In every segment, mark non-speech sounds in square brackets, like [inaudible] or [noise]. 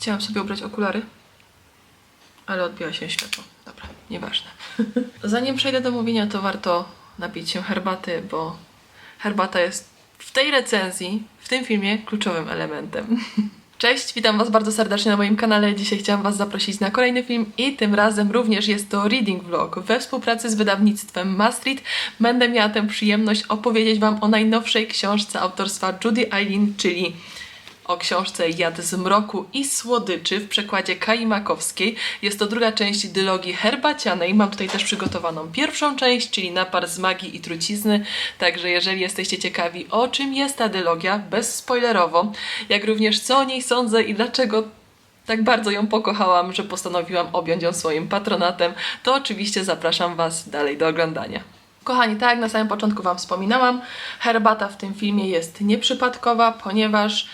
Chciałam sobie ubrać okulary, ale odbiła się światło. Dobra, nieważne. [laughs] Zanim przejdę do mówienia, to warto napić się herbaty, bo herbata jest w tej recenzji, w tym filmie kluczowym elementem. [laughs] Cześć, witam Was bardzo serdecznie na moim kanale. Dzisiaj chciałam Was zaprosić na kolejny film i tym razem również jest to reading vlog. We współpracy z wydawnictwem Maastricht będę miała tę przyjemność opowiedzieć Wam o najnowszej książce autorstwa Judy Eileen, czyli o książce Jad z mroku i słodyczy w przekładzie Kai Makowskiej. Jest to druga część dylogii herbacianej. Mam tutaj też przygotowaną pierwszą część, czyli napar z magii i trucizny. Także jeżeli jesteście ciekawi o czym jest ta dylogia, bezspoilerowo, jak również co o niej sądzę i dlaczego tak bardzo ją pokochałam, że postanowiłam objąć ją swoim patronatem, to oczywiście zapraszam Was dalej do oglądania. Kochani, tak jak na samym początku Wam wspominałam, herbata w tym filmie jest nieprzypadkowa, ponieważ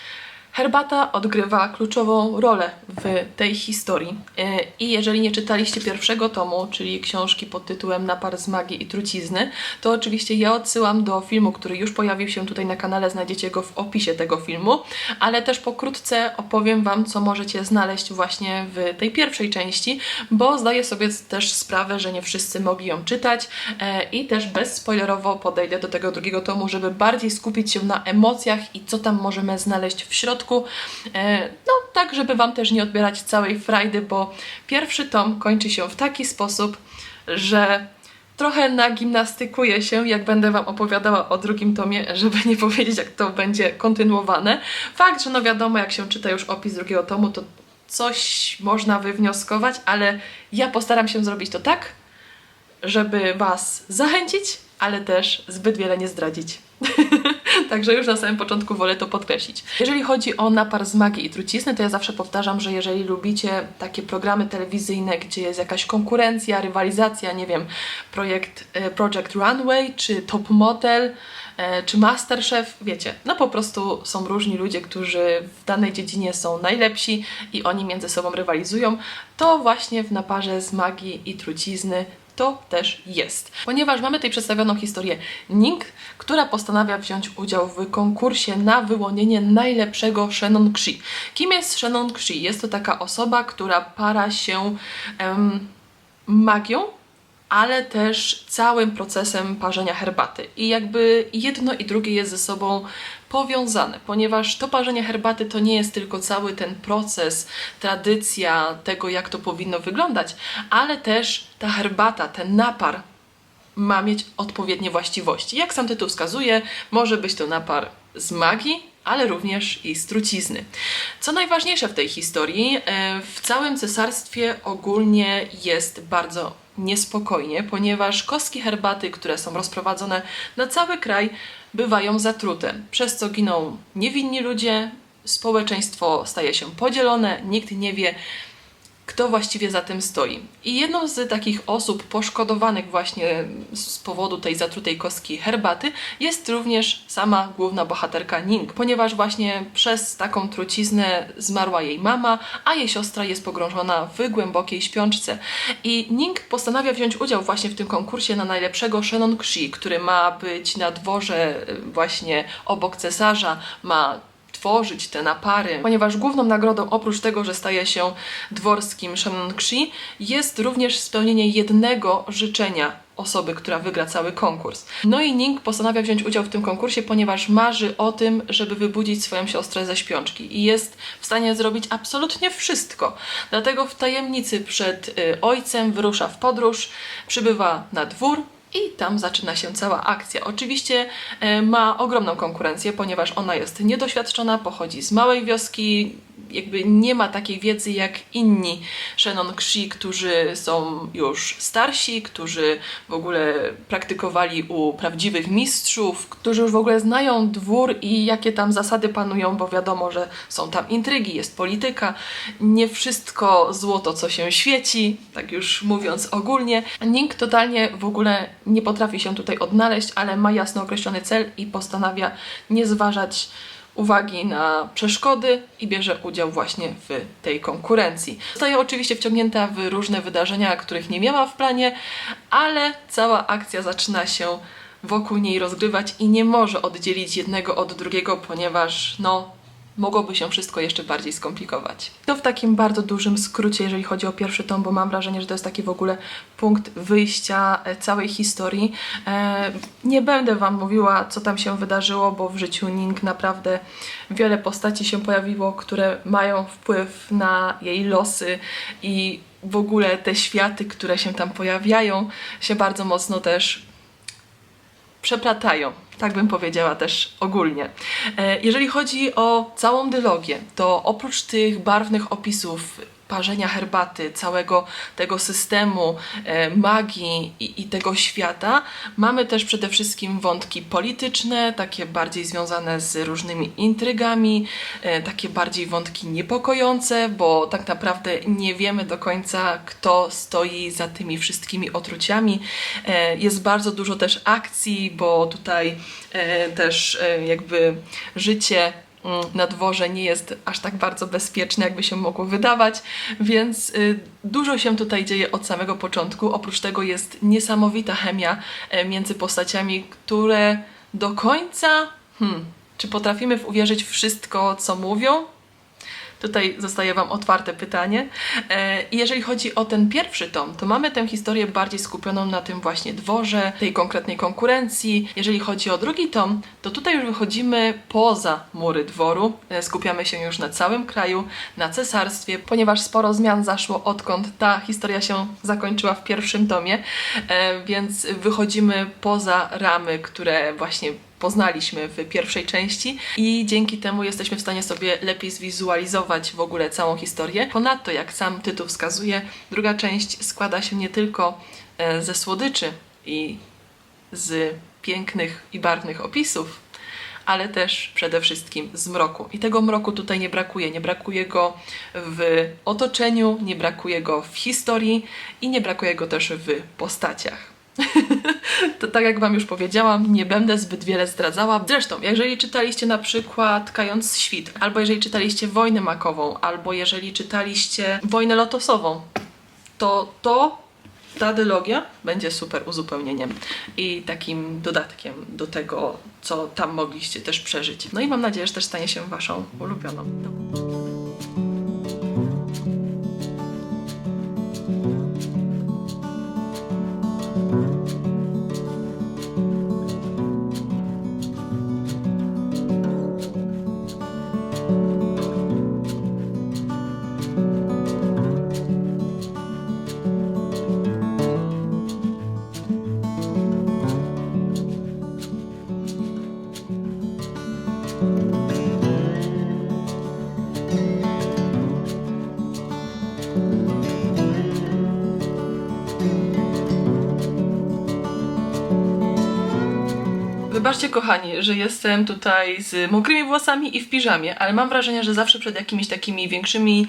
Herbata odgrywa kluczową rolę w tej historii. E, I jeżeli nie czytaliście pierwszego tomu, czyli książki pod tytułem Napar z magii i trucizny, to oczywiście ja odsyłam do filmu, który już pojawił się tutaj na kanale, znajdziecie go w opisie tego filmu, ale też pokrótce opowiem Wam, co możecie znaleźć właśnie w tej pierwszej części, bo zdaję sobie też sprawę, że nie wszyscy mogli ją czytać e, i też bezspoilerowo podejdę do tego drugiego tomu, żeby bardziej skupić się na emocjach i co tam możemy znaleźć w środku E, no, tak, żeby Wam też nie odbierać całej frajdy, bo pierwszy tom kończy się w taki sposób, że trochę nagimnastykuję się, jak będę Wam opowiadała o drugim tomie, żeby nie powiedzieć, jak to będzie kontynuowane. Fakt, że no wiadomo, jak się czyta już opis drugiego tomu, to coś można wywnioskować, ale ja postaram się zrobić to tak, żeby Was zachęcić, ale też zbyt wiele nie zdradzić. [laughs] Także już na samym początku wolę to podkreślić. Jeżeli chodzi o napar z magii i trucizny, to ja zawsze powtarzam, że jeżeli lubicie takie programy telewizyjne, gdzie jest jakaś konkurencja, rywalizacja, nie wiem, projekt e, Project Runway czy Top Model, e, czy Masterchef, wiecie, no po prostu są różni ludzie, którzy w danej dziedzinie są najlepsi i oni między sobą rywalizują, to właśnie w naparze z magii i trucizny to też jest. Ponieważ mamy tutaj przedstawioną historię Ning, która postanawia wziąć udział w konkursie na wyłonienie najlepszego Shannon Kshi. Kim jest Shannon Kshi? Jest to taka osoba, która para się em, magią, ale też całym procesem parzenia herbaty. I jakby jedno i drugie jest ze sobą powiązane, ponieważ to parzenie herbaty to nie jest tylko cały ten proces, tradycja tego, jak to powinno wyglądać, ale też ta herbata, ten napar ma mieć odpowiednie właściwości. Jak sam tytuł wskazuje, może być to napar z magii, ale również i z trucizny. Co najważniejsze w tej historii, e, w całym cesarstwie ogólnie jest bardzo niespokojnie, ponieważ kostki herbaty, które są rozprowadzone na cały kraj, bywają zatrute, przez co giną niewinni ludzie, społeczeństwo staje się podzielone, nikt nie wie, kto właściwie za tym stoi. I jedną z takich osób poszkodowanych właśnie z powodu tej zatrutej kostki herbaty jest również sama główna bohaterka Ning, ponieważ właśnie przez taką truciznę zmarła jej mama, a jej siostra jest pogrążona w głębokiej śpiączce. I Ning postanawia wziąć udział właśnie w tym konkursie na najlepszego Shannon Kshi, który ma być na dworze właśnie obok cesarza, ma tworzyć te napary, ponieważ główną nagrodą oprócz tego, że staje się dworskim Shannon Kshi, jest również spełnienie jednego życzenia osoby, która wygra cały konkurs. No i Ning postanawia wziąć udział w tym konkursie, ponieważ marzy o tym, żeby wybudzić swoją siostrę ze śpiączki i jest w stanie zrobić absolutnie wszystko. Dlatego w tajemnicy przed y, ojcem wyrusza w podróż, przybywa na dwór, i tam zaczyna się cała akcja. Oczywiście e, ma ogromną konkurencję, ponieważ ona jest niedoświadczona, pochodzi z małej wioski, jakby nie ma takiej wiedzy jak inni Shannon Kshi, którzy są już starsi, którzy w ogóle praktykowali u prawdziwych mistrzów, którzy już w ogóle znają dwór i jakie tam zasady panują, bo wiadomo, że są tam intrygi, jest polityka, nie wszystko złoto, co się świeci, tak już mówiąc ogólnie. Ning totalnie w ogóle nie potrafi się tutaj odnaleźć, ale ma jasno określony cel i postanawia nie zważać uwagi na przeszkody i bierze udział właśnie w tej konkurencji. Zostaje oczywiście wciągnięta w różne wydarzenia, których nie miała w planie, ale cała akcja zaczyna się wokół niej rozgrywać i nie może oddzielić jednego od drugiego, ponieważ no mogłoby się wszystko jeszcze bardziej skomplikować. To w takim bardzo dużym skrócie, jeżeli chodzi o pierwszy tom, bo mam wrażenie, że to jest taki w ogóle punkt wyjścia e, całej historii. E, nie będę Wam mówiła, co tam się wydarzyło, bo w życiu Ning naprawdę wiele postaci się pojawiło, które mają wpływ na jej losy i w ogóle te światy, które się tam pojawiają, się bardzo mocno też przeplatają. Tak bym powiedziała też ogólnie. E, Jeżeli chodzi o całą dylogię, to oprócz tych barwnych opisów parzenia herbaty, całego tego systemu e, magii i, i tego świata, mamy też przede wszystkim wątki polityczne, takie bardziej związane z różnymi intrygami, e, takie bardziej wątki niepokojące, bo tak naprawdę nie wiemy do końca, kto stoi za tymi wszystkimi otruciami. E, Jest bardzo dużo też akcji, bo tutaj też jakby życie na dworze nie jest aż tak bardzo bezpieczne, jakby się mogło wydawać, więc y, dużo się tutaj dzieje od samego początku. Oprócz tego jest niesamowita chemia e, między postaciami, które do końca. Hmm, czy potrafimy uwierzyć wszystko, co mówią? Tutaj zostaje Wam otwarte pytanie. E, I jeżeli chodzi o ten pierwszy tom, to mamy tę historię bardziej skupioną na tym właśnie dworze, tej konkretnej konkurencji. Jeżeli chodzi o drugi tom, to tutaj już wychodzimy poza mury dworu. E, Skupiamy się już na całym kraju, na cesarstwie, ponieważ sporo zmian zaszło odkąd ta historia się zakończyła w pierwszym tomie, e, więc wychodzimy poza ramy, które właśnie poznaliśmy w pierwszej części i dzięki temu jesteśmy w stanie sobie lepiej zwizualizować w ogóle całą historię. Ponadto, jak sam tytuł wskazuje, druga część składa się nie tylko e, ze słodyczy i z pięknych i barwnych opisów, ale też przede wszystkim z mroku. I tego mroku tutaj nie brakuje. Nie brakuje go w otoczeniu, nie brakuje go w historii i nie brakuje go też w postaciach. [laughs] To tak jak Wam już powiedziałam, nie będę zbyt wiele zdradzała. Zresztą, jeżeli czytaliście na przykład Kając Świt, albo jeżeli czytaliście Wojnę Makową, albo jeżeli czytaliście Wojnę Lotosową, to to, ta dylogia będzie super uzupełnieniem i takim dodatkiem do tego, co tam mogliście też przeżyć. No i mam nadzieję, że też stanie się Waszą ulubioną. Wybaczcie, kochani, że jestem tutaj z mokrymi włosami i w piżamie, ale mam wrażenie, że zawsze przed jakimiś takimi większymi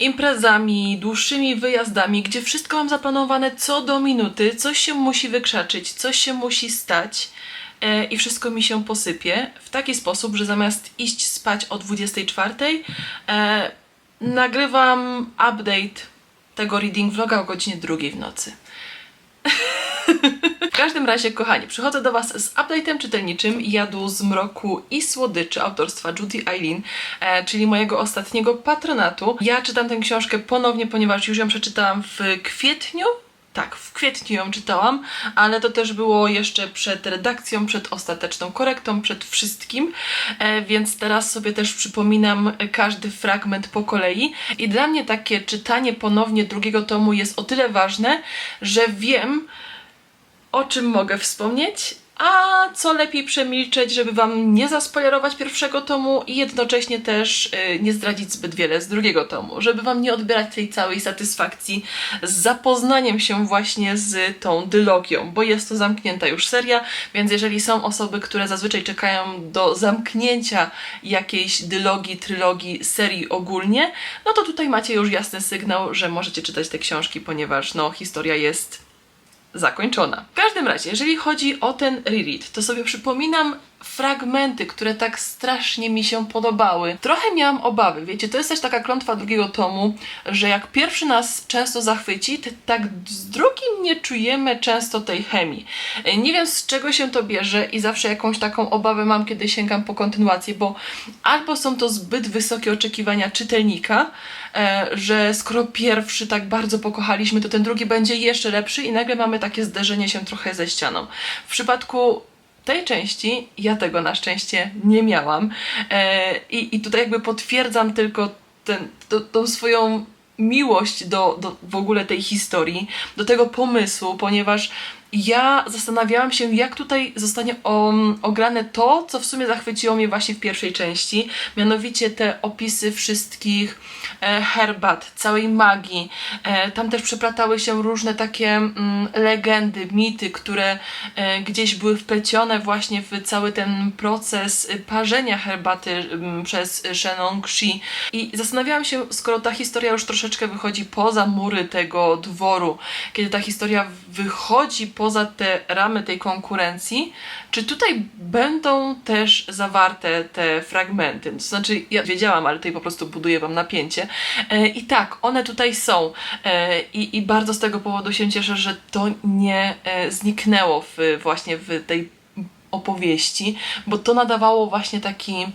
imprezami, dłuższymi wyjazdami, gdzie wszystko mam zaplanowane co do minuty, coś się musi wykrzaczyć, coś się musi stać i wszystko mi się posypie w taki sposób, że zamiast iść spać o 24, e, nagrywam update tego reading vloga o godzinie drugiej w nocy. [laughs] W każdym razie, kochani, przychodzę do Was z update'em czytelniczym Jadu z mroku i słodyczy autorstwa Judy Eileen, e, czyli mojego ostatniego patronatu. Ja czytam tę książkę ponownie, ponieważ już ją przeczytałam w kwietniu. Tak, w kwietniu ją czytałam, ale to też było jeszcze przed redakcją, przed ostateczną korektą, przed wszystkim, e, więc teraz sobie też przypominam każdy fragment po kolei. I dla mnie takie czytanie ponownie drugiego tomu jest o tyle ważne, że wiem, o czym mogę wspomnieć, a co lepiej przemilczeć, żeby Wam nie zaspoilerować pierwszego tomu i jednocześnie też y, nie zdradzić zbyt wiele z drugiego tomu, żeby Wam nie odbierać tej całej satysfakcji z zapoznaniem się właśnie z tą dylogią, bo jest to zamknięta już seria, więc jeżeli są osoby, które zazwyczaj czekają do zamknięcia jakiejś dylogii, trylogii, serii ogólnie, no to tutaj macie już jasny sygnał, że możecie czytać te książki, ponieważ no historia jest zakończona. W każdym razie, jeżeli chodzi o ten reread, to sobie przypominam fragmenty, które tak strasznie mi się podobały. Trochę miałam obawy, wiecie, to jest też taka klątwa drugiego tomu, że jak pierwszy nas często zachwyci, tak z drugim nie czujemy często tej chemii. Nie wiem z czego się to bierze i zawsze jakąś taką obawę mam, kiedy sięgam po kontynuację, bo albo są to zbyt wysokie oczekiwania czytelnika, e, że skoro pierwszy tak bardzo pokochaliśmy, to ten drugi będzie jeszcze lepszy i nagle mamy takie zderzenie się trochę ze ścianą. W przypadku tej części ja tego na szczęście nie miałam. E, i, i tutaj jakby potwierdzam tylko ten, to, tą swoją miłość do, do w ogóle tej historii, do tego pomysłu, ponieważ ja zastanawiałam się, jak tutaj zostanie ograne to, co w sumie zachwyciło mnie właśnie w pierwszej części, mianowicie te opisy wszystkich e, herbat, całej magii. E, tam też przeplatały się różne takie mm, legendy, mity, które e, gdzieś były wplecione właśnie w cały ten proces parzenia herbaty mm, przez Shannon Xi. I zastanawiałam się, skoro ta historia już troszeczkę wychodzi poza mury tego dworu, kiedy ta historia wychodzi poza te ramy tej konkurencji, czy tutaj będą też zawarte te fragmenty? To znaczy, ja wiedziałam, ale tutaj po prostu buduję Wam napięcie. E, I tak, one tutaj są. E, i, I bardzo z tego powodu się cieszę, że to nie e, zniknęło w, właśnie w tej opowieści, bo to nadawało właśnie taki,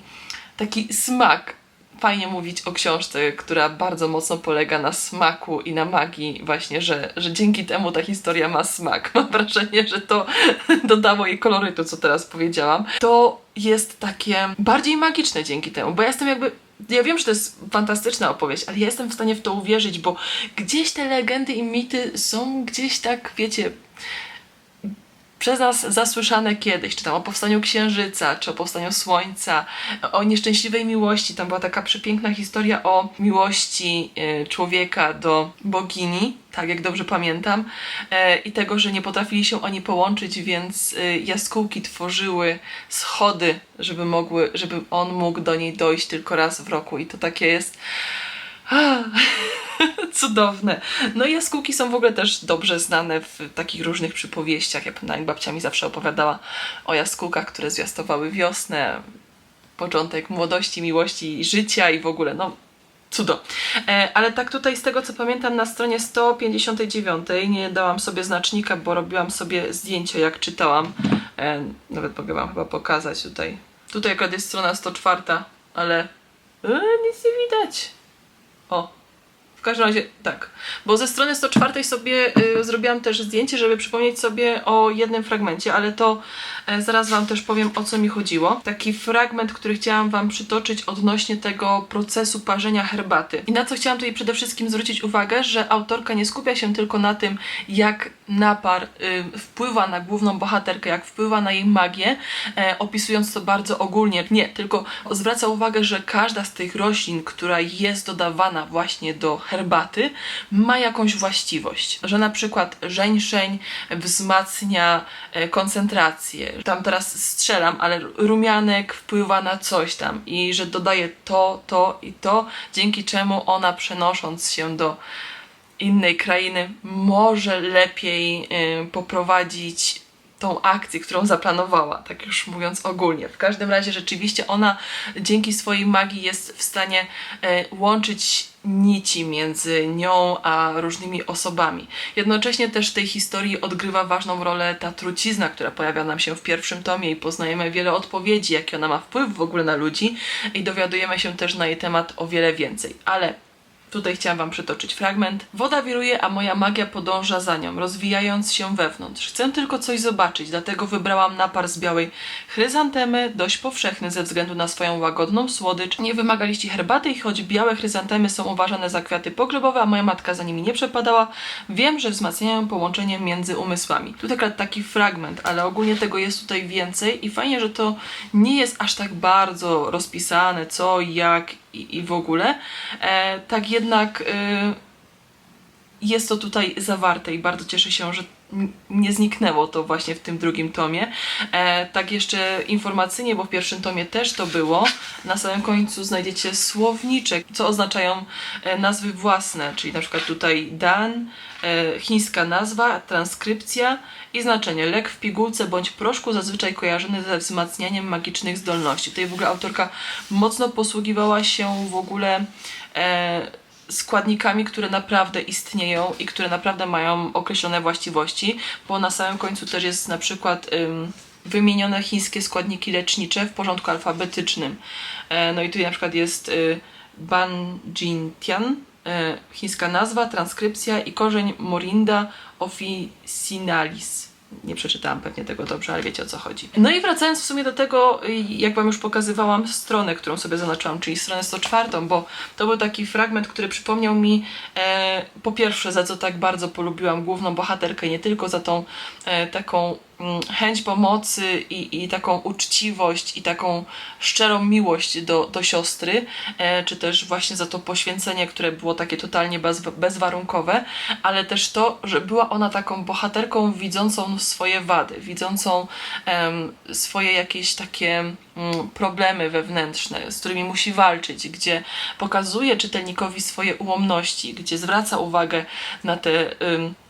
taki smak. Fajnie mówić o książce, która bardzo mocno polega na smaku i na magii, właśnie, że, że dzięki temu ta historia ma smak. [laughs] Mam wrażenie, że to [laughs] dodało jej kolorytu, co teraz powiedziałam. To jest takie bardziej magiczne dzięki temu, bo ja jestem jakby ja wiem, że to jest fantastyczna opowieść, ale ja jestem w stanie w to uwierzyć, bo gdzieś te legendy i mity są gdzieś tak, wiecie, przez nas zasłyszane kiedyś, czy tam o powstaniu Księżyca, czy o powstaniu Słońca, o nieszczęśliwej miłości. Tam była taka przepiękna historia o miłości e, człowieka do bogini, tak jak dobrze pamiętam, e, i tego, że nie potrafili się oni połączyć, więc e, jaskółki tworzyły schody, żeby mogły, żeby on mógł do niej dojść tylko raz w roku. I to takie jest. [laughs] Cudowne. No i jaskółki są w ogóle też dobrze znane w takich różnych przypowieściach. Ja pamiętam, babcia mi zawsze opowiadała o jaskółkach, które zwiastowały wiosnę, początek młodości, miłości, życia i w ogóle, no cudo. E, ale tak tutaj z tego co pamiętam na stronie 159 nie dałam sobie znacznika, bo robiłam sobie zdjęcie jak czytałam. E, nawet mogę wam chyba pokazać tutaj. Tutaj akurat jest strona 104, ale e, nic nie widać. O, w każdym razie tak, bo ze strony 104 sobie y, zrobiłam też zdjęcie, żeby przypomnieć sobie o jednym fragmencie, ale to e, zaraz Wam też powiem o co mi chodziło. Taki fragment, który chciałam Wam przytoczyć odnośnie tego procesu parzenia herbaty. I na co chciałam tutaj przede wszystkim zwrócić uwagę, że autorka nie skupia się tylko na tym, jak napar y, wpływa na główną bohaterkę, jak wpływa na jej magię, e, opisując to bardzo ogólnie. Nie, tylko zwraca uwagę, że każda z tych roślin, która jest dodawana właśnie do herbaty, ma jakąś właściwość. Że na przykład żeńszeń wzmacnia e, koncentrację. Tam teraz strzelam, ale rumianek wpływa na coś tam i że dodaje to, to i to, dzięki czemu ona przenosząc się do innej krainy może lepiej y, poprowadzić tą akcję, którą zaplanowała, tak już mówiąc ogólnie. W każdym razie rzeczywiście ona dzięki swojej magii jest w stanie e, łączyć nici między nią a różnymi osobami. Jednocześnie też w tej historii odgrywa ważną rolę ta trucizna, która pojawia nam się w pierwszym tomie i poznajemy wiele odpowiedzi, jaki ona ma wpływ w ogóle na ludzi i dowiadujemy się też na jej temat o wiele więcej. Ale Tutaj chciałam Wam przytoczyć fragment. Woda wiruje, a moja magia podąża za nią, rozwijając się wewnątrz. Chcę tylko coś zobaczyć, dlatego wybrałam napar z białej chryzantemy, dość powszechny ze względu na swoją łagodną słodycz. Nie wymagaliście herbaty i choć białe chryzantemy są uważane za kwiaty pogrzebowe, a moja matka za nimi nie przepadała, wiem, że wzmacniają połączenie między umysłami. Tutaj akurat taki fragment, ale ogólnie tego jest tutaj więcej i fajnie, że to nie jest aż tak bardzo rozpisane, co, jak i, i w ogóle. E, tak jednak e, jest to tutaj zawarte i bardzo cieszę się, że nie zniknęło to właśnie w tym drugim tomie. E, tak jeszcze informacyjnie, bo w pierwszym tomie też to było. Na samym końcu znajdziecie słowniczek, co oznaczają e, nazwy własne, czyli na przykład tutaj Dan, chińska nazwa, transkrypcja i znaczenie. Lek w pigułce bądź proszku zazwyczaj kojarzony ze wzmacnianiem magicznych zdolności. Tutaj w ogóle autorka mocno posługiwała się w ogóle e, składnikami, które naprawdę istnieją i które naprawdę mają określone właściwości, bo na samym końcu też jest na przykład ym, wymienione chińskie składniki lecznicze w porządku alfabetycznym. E, no i tutaj na przykład jest y, Banjintian, e, chińska nazwa, transkrypcja i korzeń Morinda officinalis. Nie przeczytałam pewnie tego dobrze, ale wiecie o co chodzi. No i wracając w sumie do tego, jak Wam już pokazywałam stronę, którą sobie zaznaczyłam, czyli stronę 104, bo to był taki fragment, który przypomniał mi e, po pierwsze, za co tak bardzo polubiłam główną bohaterkę, nie tylko za tą e, taką chęć pomocy i, i taką uczciwość i taką szczerą miłość do, do siostry, e, czy też właśnie za to poświęcenie, które było takie totalnie bez, bezwarunkowe, ale też to, że była ona taką bohaterką widzącą swoje wady, widzącą swoje jakieś takie mm, problemy wewnętrzne, z którymi musi walczyć, gdzie pokazuje czytelnikowi swoje ułomności, gdzie zwraca uwagę na te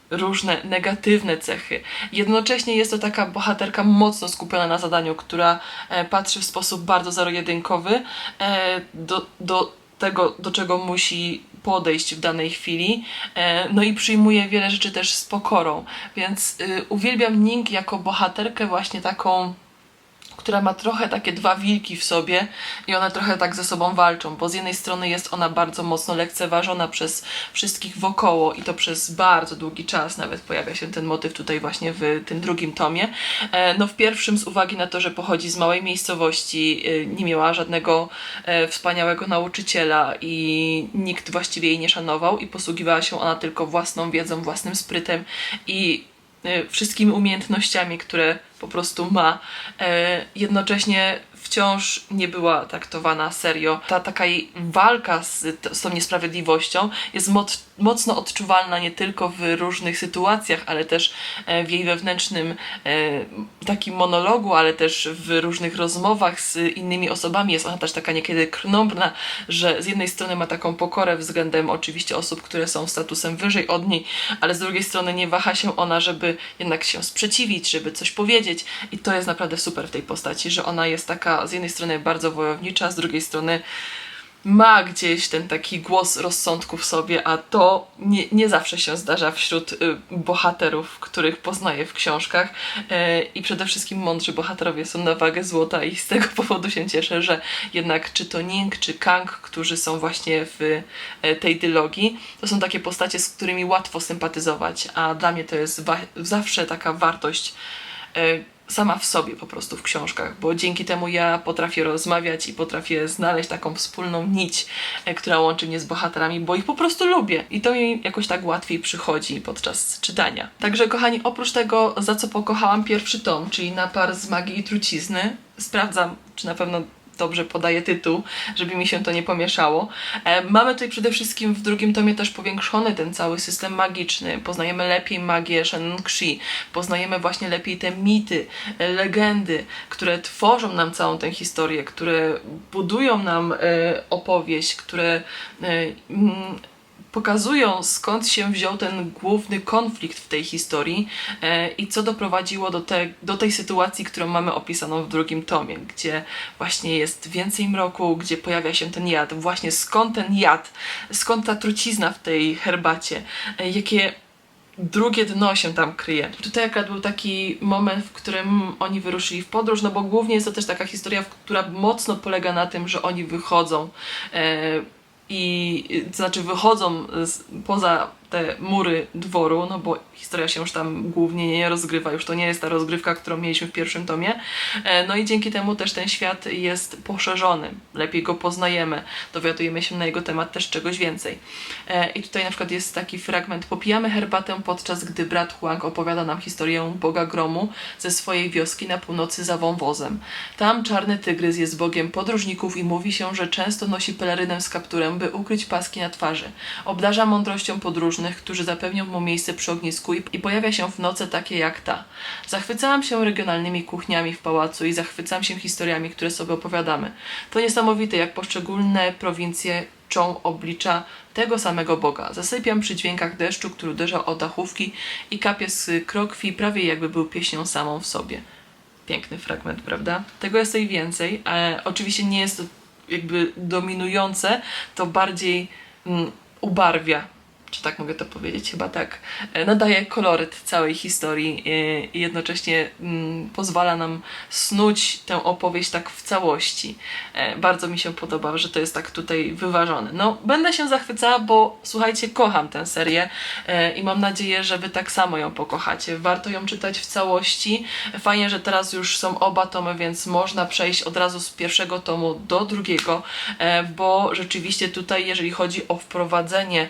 różne negatywne cechy. Jednocześnie jest to taka bohaterka mocno skupiona na zadaniu, która e, patrzy w sposób bardzo zero-jedynkowy e, do, do tego, do czego musi podejść w danej chwili, e, no i przyjmuje wiele rzeczy też z pokorą, więc y, uwielbiam Ning jako bohaterkę właśnie taką która ma trochę takie dwa wilki w sobie i one trochę tak ze sobą walczą, bo z jednej strony jest ona bardzo mocno lekceważona przez wszystkich wokoło i to przez bardzo długi czas, nawet pojawia się ten motyw tutaj właśnie w tym drugim tomie. E, No w pierwszym z uwagi na to, że pochodzi z małej miejscowości, e, nie miała żadnego e, wspaniałego nauczyciela i nikt właściwie jej nie szanował i posługiwała się ona tylko własną wiedzą, własnym sprytem i wszystkimi umiejętnościami, które po prostu ma. E, jednocześnie wciąż nie była traktowana serio. Ta taka jej walka z, z tą niesprawiedliwością jest moc, mocno odczuwalna nie tylko w różnych sytuacjach, ale też e, w jej wewnętrznym e, takim monologu, ale też w różnych rozmowach z innymi osobami. Jest ona też taka niekiedy krnąbrna, że z jednej strony ma taką pokorę względem oczywiście osób, które są statusem wyżej od niej, ale z drugiej strony nie waha się ona, żeby jednak się sprzeciwić, żeby coś powiedzieć i to jest naprawdę super w tej postaci, że ona jest taka z jednej strony bardzo wojownicza, z drugiej strony ma gdzieś ten taki głos rozsądku w sobie, a to nie, nie zawsze się zdarza wśród y, bohaterów, których poznaję w książkach. Y, I przede wszystkim mądrzy bohaterowie są na wagę złota i z tego [laughs] powodu się cieszę, że jednak czy to Ning, czy Kang, którzy są właśnie w y, tej dylogii, to są takie postacie, z którymi łatwo sympatyzować, a dla mnie to jest zawsze taka wartość y, sama w sobie po prostu w książkach, bo dzięki temu ja potrafię rozmawiać i potrafię znaleźć taką wspólną nić, e, która łączy mnie z bohaterami, bo ich po prostu lubię i to mi jakoś tak łatwiej przychodzi podczas czytania. Także kochani, oprócz tego, za co pokochałam pierwszy tom, czyli napar z magii i trucizny, sprawdzam, czy na pewno dobrze podaję tytuł, żeby mi się to nie pomieszało. E, mamy tutaj przede wszystkim w drugim tomie też powiększony ten cały system magiczny. Poznajemy lepiej magię Shannon Xi, poznajemy właśnie lepiej te mity, e, legendy, które tworzą nam całą tę historię, które budują nam e, opowieść, które mm, pokazują skąd się wziął ten główny konflikt w tej historii e, i co doprowadziło do, te, do tej sytuacji, którą mamy opisaną w drugim tomie, gdzie właśnie jest więcej mroku, gdzie pojawia się ten jad. Właśnie skąd ten jad, skąd ta trucizna w tej herbacie, e, jakie drugie dno się tam kryje. Tutaj akurat był taki moment, w którym oni wyruszyli w podróż, no bo głównie jest to też taka historia, która mocno polega na tym, że oni wychodzą e, i to znaczy wychodzą z, poza te mury dworu, no bo historia się już tam głównie nie rozgrywa, już to nie jest ta rozgrywka, którą mieliśmy w pierwszym tomie. E, No i dzięki temu też ten świat jest poszerzony, lepiej go poznajemy, dowiadujemy się na jego temat też czegoś więcej. E, I tutaj na przykład jest taki fragment, popijamy herbatę podczas gdy brat Huang opowiada nam historię Boga Gromu ze swojej wioski na północy za wąwozem. Tam czarny tygrys jest bogiem podróżników i mówi się, że często nosi pelerynę z kapturem, by ukryć paski na twarzy. Obdarza mądrością podróżnych, podróżnych, którzy zapewnią mu miejsce przy ognisku i, i pojawia się w noce takie jak ta. Zachwycałam się regionalnymi kuchniami w pałacu i zachwycam się historiami, które sobie opowiadamy. To niesamowite, jak poszczególne prowincje czą oblicza tego samego Boga. Zasypiam przy dźwiękach deszczu, który uderza o dachówki i kapie z krokwi, prawie jakby był pieśnią samą w sobie. Piękny fragment, prawda? Tego jest tutaj więcej. Oczywiście nie jest to jakby dominujące, to bardziej mm, ubarwia, czy tak mogę to powiedzieć, chyba tak, e, nadaje koloryt całej historii e, i jednocześnie mm, pozwala nam snuć tę opowieść tak w całości. E, Bardzo mi się podoba, że to jest tak tutaj wyważone. No, będę się zachwycała, bo słuchajcie, kocham tę serię i mam nadzieję, że wy tak samo ją pokochacie. Warto ją czytać w całości. Fajnie, że teraz już są oba tomy, więc można przejść od razu z pierwszego tomu do drugiego, bo rzeczywiście tutaj, jeżeli chodzi o wprowadzenie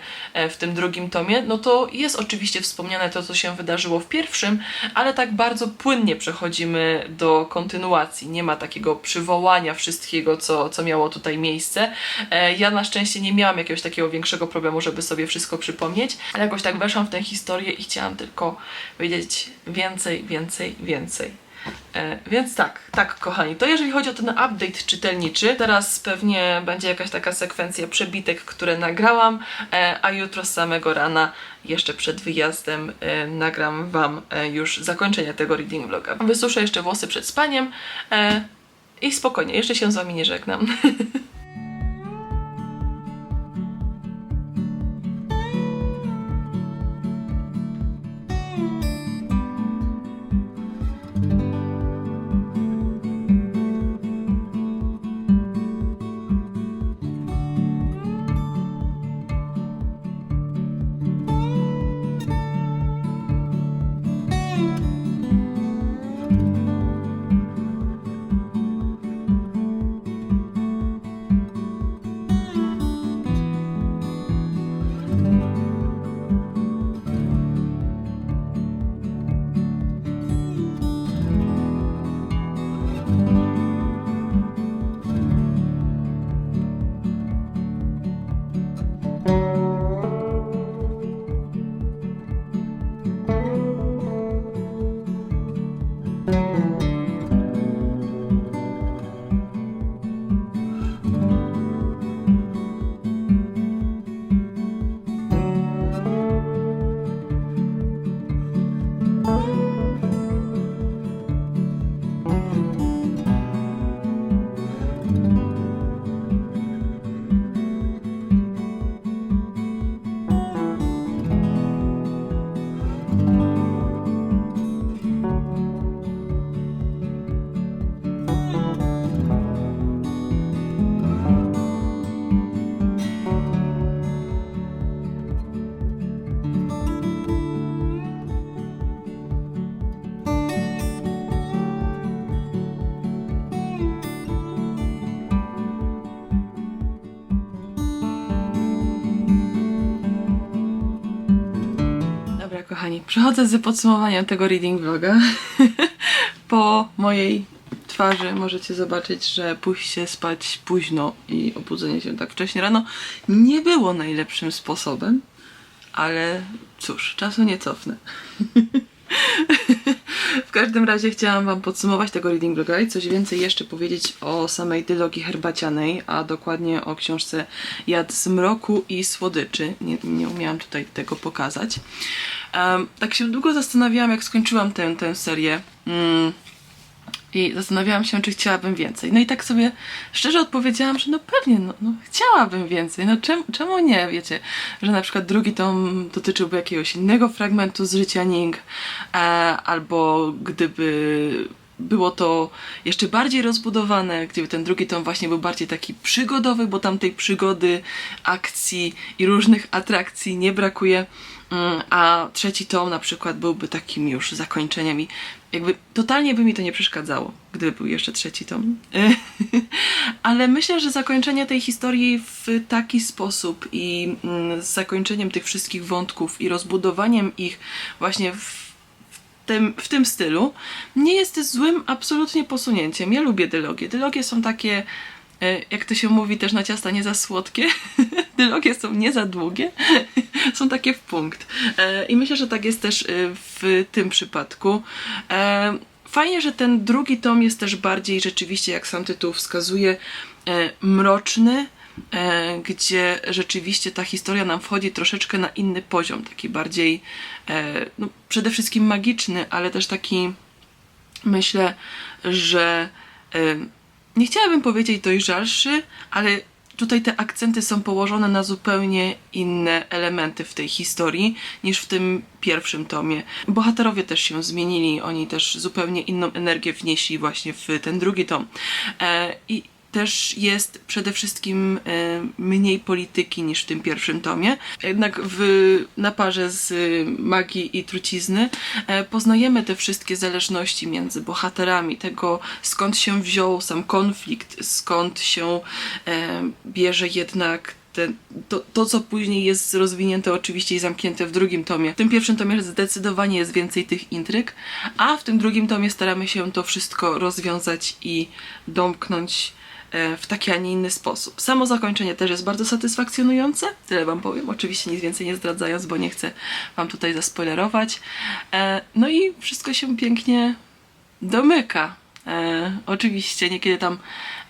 w tym drugim tomie, no to jest oczywiście wspomniane to, co się wydarzyło w pierwszym, ale tak bardzo płynnie przechodzimy do kontynuacji. Nie ma takiego przywołania wszystkiego, co, co miało tutaj miejsce. E, Ja na szczęście nie miałam jakiegoś takiego większego problemu, żeby sobie wszystko przypomnieć, ale jakoś tak weszłam w tę historię i chciałam tylko wiedzieć więcej, więcej, więcej. E, więc tak, tak kochani, to jeżeli chodzi o ten update czytelniczy, teraz pewnie będzie jakaś taka sekwencja przebitek, które nagrałam, e, a jutro z samego rana, jeszcze przed wyjazdem, e, nagram Wam już zakończenie tego reading vloga. Wysuszę jeszcze włosy przed spaniem i spokojnie, jeszcze się z Wami nie żegnam. [laughs] przechodzę z podsumowaniem tego reading vloga. [laughs] po mojej twarzy możecie zobaczyć, że pójść się spać późno i obudzenie się tak wcześnie rano nie było najlepszym sposobem, ale cóż, czasu nie cofnę. [laughs] W każdym razie chciałam Wam podsumować tego reading vloga i coś więcej jeszcze powiedzieć o samej dylogii herbacianej, a dokładnie o książce Jad z mroku i słodyczy. Nie, nie umiałam tutaj tego pokazać. Em, tak się długo zastanawiałam, jak skończyłam tę, tę serię. Mm, i zastanawiałam się, czy chciałabym więcej. No i tak sobie szczerze odpowiedziałam, że no pewnie, no, no chciałabym więcej. No czemu, czemu nie? Wiecie, że na przykład drugi tom dotyczyłby jakiegoś innego fragmentu z życia Ning, e, albo gdyby było to jeszcze bardziej rozbudowane, gdyby ten drugi tom właśnie był bardziej taki przygodowy, bo tam tej przygody, akcji i różnych atrakcji nie brakuje. Mm, A trzeci tom na przykład byłby takim już zakończeniem i jakby totalnie by mi to nie przeszkadzało, gdyby był jeszcze trzeci tom. [laughs] Ale myślę, że zakończenie tej historii w taki sposób i mm, z zakończeniem tych wszystkich wątków i rozbudowaniem ich właśnie w tym, w tym stylu nie jest złym absolutnie posunięciem. Ja lubię dylogie. Dylogie są takie E, Jak to się mówi też na ciasta nie za słodkie, [laughs] dylogie są nie za długie, [laughs] są takie w punkt. E, I myślę, że tak jest też e, w tym przypadku. Fajnie, że ten drugi tom jest też bardziej rzeczywiście, jak sam tytuł wskazuje, mroczny, gdzie rzeczywiście ta historia nam wchodzi troszeczkę na inny poziom, taki bardziej, e, no, przede wszystkim magiczny, ale też taki, myślę, że e, nie chciałabym powiedzieć dojrzalszy, ale tutaj te akcenty są położone na zupełnie inne elementy w tej historii niż w tym pierwszym tomie. Bohaterowie też się zmienili, oni też zupełnie inną energię wnieśli właśnie w ten drugi tom. E, I też jest przede wszystkim e, mniej polityki niż w tym pierwszym tomie. Jednak w, na parze z magii i trucizny e, poznajemy te wszystkie zależności między bohaterami, tego skąd się wziął sam konflikt, skąd się e, bierze jednak to, to, co później jest rozwinięte oczywiście i zamknięte w drugim tomie. W tym pierwszym tomie zdecydowanie jest więcej tych intryg, a w tym drugim tomie staramy się to wszystko rozwiązać i domknąć w taki, a nie inny sposób. Samo zakończenie też jest bardzo satysfakcjonujące, tyle wam powiem, oczywiście nic więcej nie zdradzając, bo nie chcę wam tutaj zaspoilerować. E, No i wszystko się pięknie domyka. E, oczywiście niekiedy tam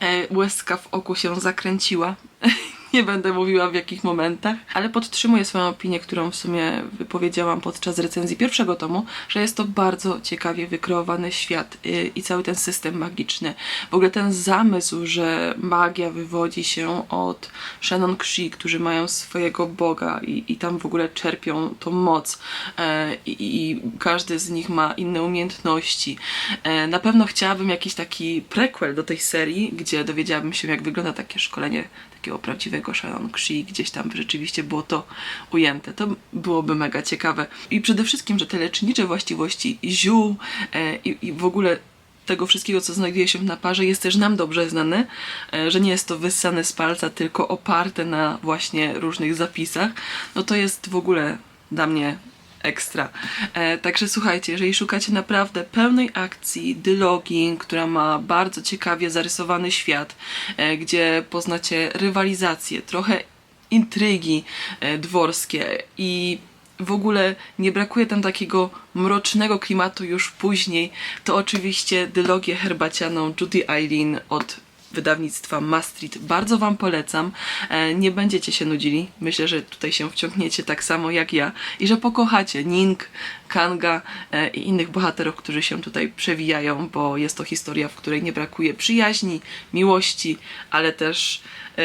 e, łezka w oku się zakręciła. [laughs] [laughs] Nie będę mówiła w jakich momentach, ale podtrzymuję swoją opinię, którą w sumie wypowiedziałam podczas recenzji pierwszego tomu, że jest to bardzo ciekawie wykreowany świat y, i cały ten system magiczny. W ogóle ten zamysł, że magia wywodzi się od Shannon Kshi, którzy mają swojego boga i, i tam w ogóle czerpią tą moc e, i, i każdy z nich ma inne umiejętności. E, na pewno chciałabym jakiś taki prequel do tej serii, gdzie dowiedziałabym się, jak wygląda takie szkolenie takiego prawdziwego Shannon Kshi, gdzieś tam rzeczywiście było to ujęte. To byłoby mega ciekawe. I przede wszystkim, że te lecznicze właściwości ziół e, i, i w ogóle tego wszystkiego, co znajduje się w naparze, jest też nam dobrze znane, e, że nie jest to wyssane z palca, tylko oparte na właśnie różnych zapisach, no to jest w ogóle dla mnie ekstra. E, także słuchajcie, jeżeli szukacie naprawdę pełnej akcji, dylogii, która ma bardzo ciekawie zarysowany świat, e, gdzie poznacie rywalizację, trochę intrygi e, dworskie i w ogóle nie brakuje tam takiego mrocznego klimatu już później, to oczywiście dylogię herbacianą Judy Eileen od wydawnictwa Maastricht. Bardzo Wam polecam. E, Nie będziecie się nudzili. Myślę, że tutaj się wciągniecie tak samo jak ja i że pokochacie Ning, Kanga e, i innych bohaterów, którzy się tutaj przewijają, bo jest to historia, w której nie brakuje przyjaźni, miłości, ale też e,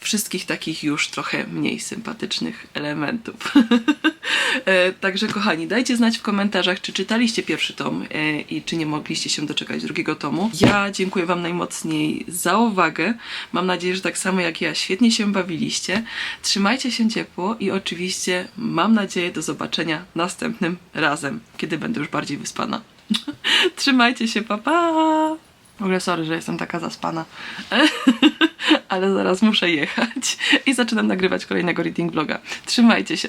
wszystkich takich już trochę mniej sympatycznych elementów. [laughs] E, Także kochani, dajcie znać w komentarzach, czy czytaliście pierwszy tom e, i czy nie mogliście się doczekać drugiego tomu. Ja dziękuję Wam najmocniej za uwagę. Mam nadzieję, że tak samo jak ja świetnie się bawiliście. Trzymajcie się ciepło i oczywiście mam nadzieję do zobaczenia następnym razem, kiedy będę już bardziej wyspana. [laughs] Trzymajcie się, pa pa! W ogóle sorry, że jestem taka zaspana. [laughs] Ale zaraz muszę jechać i zaczynam nagrywać kolejnego reading vloga. Trzymajcie się.